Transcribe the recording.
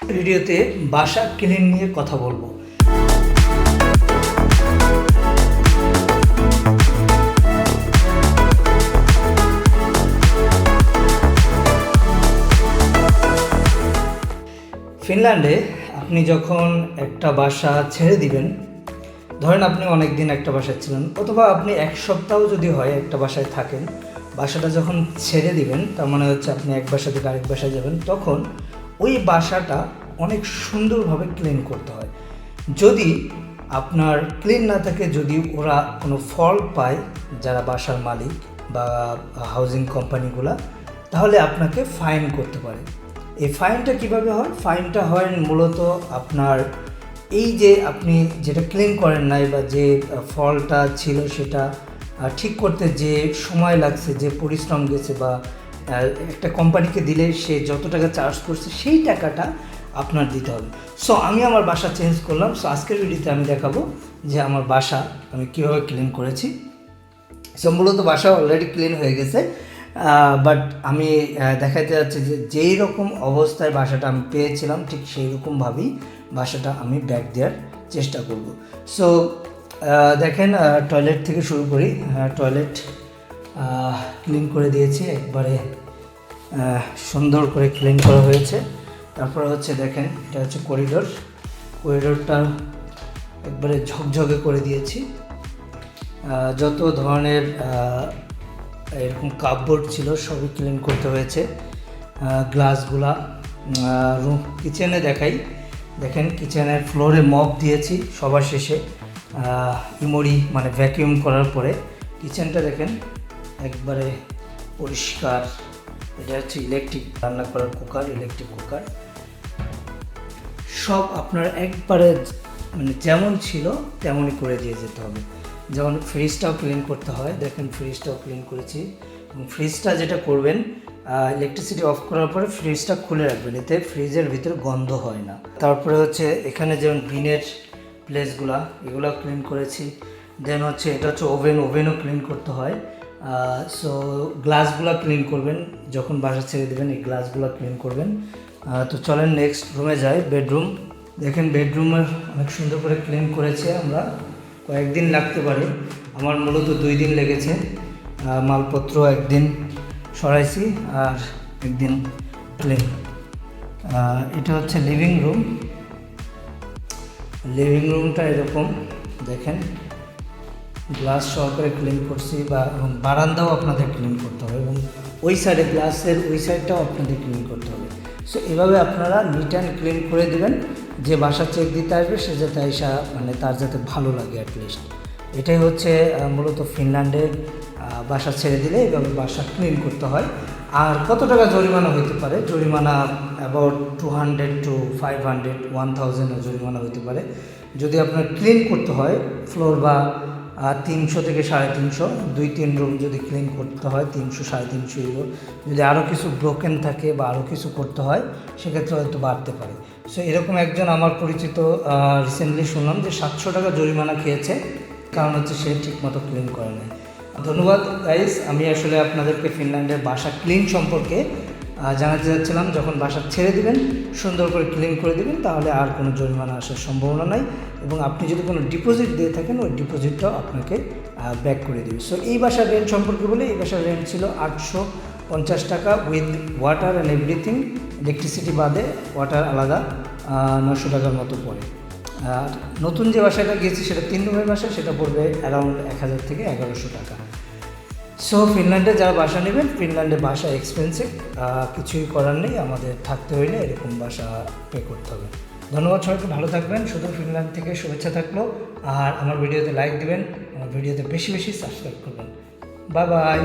ভিডিওতে বাসা ক্লিন নিয়ে কথা বলব। ফিনল্যান্ডে আপনি যখন একটা বাসা ছেড়ে দিবেন, ধরেন আপনি অনেক দিন একটা বাসায় ছিলেন, অথবা আপনি এক সপ্তাহ যদি হয় একটা বাসায় থাকেন, বাসাটা যখন ছেড়ে দিবেন, তার মানে হচ্ছে আপনি এক বাসা থেকে আরেক বাসায় যাবেন, তখন ওই বাসাটা অনেক সুন্দরভাবে ক্লিন করতে হয়। যদি আপনার ক্লিন না থাকে, যদি ওরা কোনো ফল্ট পায় যারা বাসার মালিক বা হাউজিং কোম্পানিগুলা তাহলে আপনাকে ফাইন করতে পারে। এই ফাইনটা কীভাবে হয়? ফাইনটা হয় মূলত আপনার এই যে আপনি যেটা ক্লিন করেন নাই বা যে ফলটা ছিল সেটা ঠিক করতে যে সময় লাগছে, যে পরিশ্রম গেছে বা একটা কোম্পানিকে দিলে সে যত টাকা চার্জ করছে, সেই টাকাটা আপনার দিতে হবে। সো আমি আমার বাসা চেঞ্জ করলাম। সো আজকের ভিডিওতে আমি দেখাবো যে আমার বাসা আমি কীভাবে ক্লিন করেছি। সো মূলত বাসা অলরেডি ক্লিন হয়ে গেছে। বাট আমি দেখাতে যাচ্ছি যে যেই রকম অবস্থায় বাসাটা আমি পেয়েছিলাম, ঠিক সেই রকমভাবেই বাসাটা আমি ব্যাগ দেওয়ার চেষ্টা করব। সো দেখেন টয়লেট থেকে শুরু করি। টয়লেট ক্লিন করে দিয়েছি, একবারে সুন্দর করে ক্লিন করা হয়েছে। তারপরে হচ্ছে দেখেন, এটা হচ্ছে করিডোর করিডোরটা একবারে ঝকঝকে করে দিয়েছি। যত ধরনের এরকম কাপবোর্ড ছিল, সবই ক্লিন করতে হয়েছে। গ্লাসগুলা রুম কিচেনে দেখাই। দেখেন কিচেনের ফ্লোরে মপ দিয়েছি সবার শেষে। ইমরি মানে ভ্যাকিউম করার পরে। কিচেনটা দেখেন একবারে পরিষ্কার। এটা হচ্ছে ইলেকট্রিক রান্না করার কুকার ইলেকট্রিক কুকার সব আপনার একবারে মানে যেমন ছিল তেমনই করে দিয়ে যেতে হবে। যেমন ফ্রিজটাও ক্লিন করতে হয়, দেখেন ফ্রিজটাও ক্লিন করেছি। এবং ফ্রিজটা যেটা করবেন ইলেকট্রিসিটি অফ করার পরে ফ্রিজটা খুলে রাখবেন, এতে ফ্রিজের ভিতরে গন্ধ হয় না। তারপরে হচ্ছে এখানে যেমন গ্রিনের প্লেসগুলা এগুলো ক্লিন করেছি। দেন হচ্ছে এটা হচ্ছে ওভেন ওভেনও ক্লিন করতে হয়। সো গ্লাসগুলো ক্লিন করবেন, যখন বাসা ছেড়ে দেবেন, এই গ্লাসগুলো ক্লিন করবেন। তো চলেন নেক্সট রুমে যাই বেডরুম দেখেন বেডরুমের অনেক সুন্দর করে ক্লিন করেছে আমরা। কয়েকদিন লাগতে পারে। আমার মূলত দুই দিন লেগেছে। মালপত্র একদিন সরাইছি আর একদিন ক্লিন এটা হচ্ছে লিভিং রুম লিভিং রুমটা এরকম, দেখেন। গ্লাস সহকারে ক্লিন করছি বা এবং বারান্দাও আপনাদের ক্লিন করতে হবে এবং ওই সাইডে গ্লাসের ওই সাইডটাও আপনাদের ক্লিন করতে হবে। সো এভাবে আপনারা নিট অ্যান্ড ক্লিন করে দেবেন, যে বাসা চেক দিতে আসবে, সে যাতে আইসা মানে তার যাতে ভালো লাগে অ্যাটলিস্ট এটাই হচ্ছে মূলত ফিনল্যান্ডের বাসা ছেড়ে দিলে এভাবে বাসা ক্লিন করতে হয়। আর কত টাকা জরিমানা হতে পারে? জরিমানা about two hundred to five hundred one থাউজেন্ডও জরিমানা হতে পারে। যদি আপনার ক্লিন করতে হয় ফ্লোর বা তিনশো থেকে সাড়ে তিনশো, দুই তিন রুম যদি ক্লিন করতে হয়, তিনশো সাড়ে তিনশো ইউরো যদি আরও কিছু ব্রোকেন থাকে বা আরও কিছু করতে হয়, সেক্ষেত্রে হয়তো বাড়তে পারে। সো এরকম একজন আমার পরিচিত রিসেন্টলি শুনলাম যে সাতশো টাকা জরিমানা খেয়েছে, কারণ হচ্ছে সে ঠিকমতো ক্লিন করে নেয় ধন্যবাদ গাইস আমি আসলে আপনাদেরকে ফিনল্যান্ডের বাসা ক্লিন সম্পর্কে জানাতে যাচ্ছিলাম, যখন বাসা ছেড়ে দিবেন, সুন্দর করে ক্লিন করে দিবেন, তাহলে আর কোনো জরিমানা আসার সম্ভাবনা নাই। এবং আপনি যদি কোনো ডিপোজিট দিয়ে থাকেন, ওই ডিপোজিটটাও আপনাকে ব্যাক করে দেবে। সো এই বাসার রেন্ট সম্পর্কে বলে, এই বাসার রেন্ট ছিল আটশো পঞ্চাশ টাকা with water and everything electricity বাদে ওয়াটার আলাদা নশো টাকার মতো পড়ে। আর নতুন যে বাসাটা গিয়েছি, সেটা তিন রুমের বাসা, সেটা পড়বে অ্যারাউন্ড এক হাজার থেকে এগারোশো টাকা। সো ফিনল্যান্ডে যারা বাসা নেবেন ফিনল্যান্ডে বাসা এক্সপেন্সিভ কিছুই করার নেই, আমাদের থাকতে হইলে এরকম বাসা পে করতে হবে। ধন্যবাদ সবাইকে, ভালো থাকবেন, শুধু ফিনল্যান্ড থেকে শুভেচ্ছা থাকল, আর আমার ভিডিওতে লাইক দিবেন, আমার ভিডিওতে বেশি বেশি সাবস্ক্রাইব করবেন। Bye bye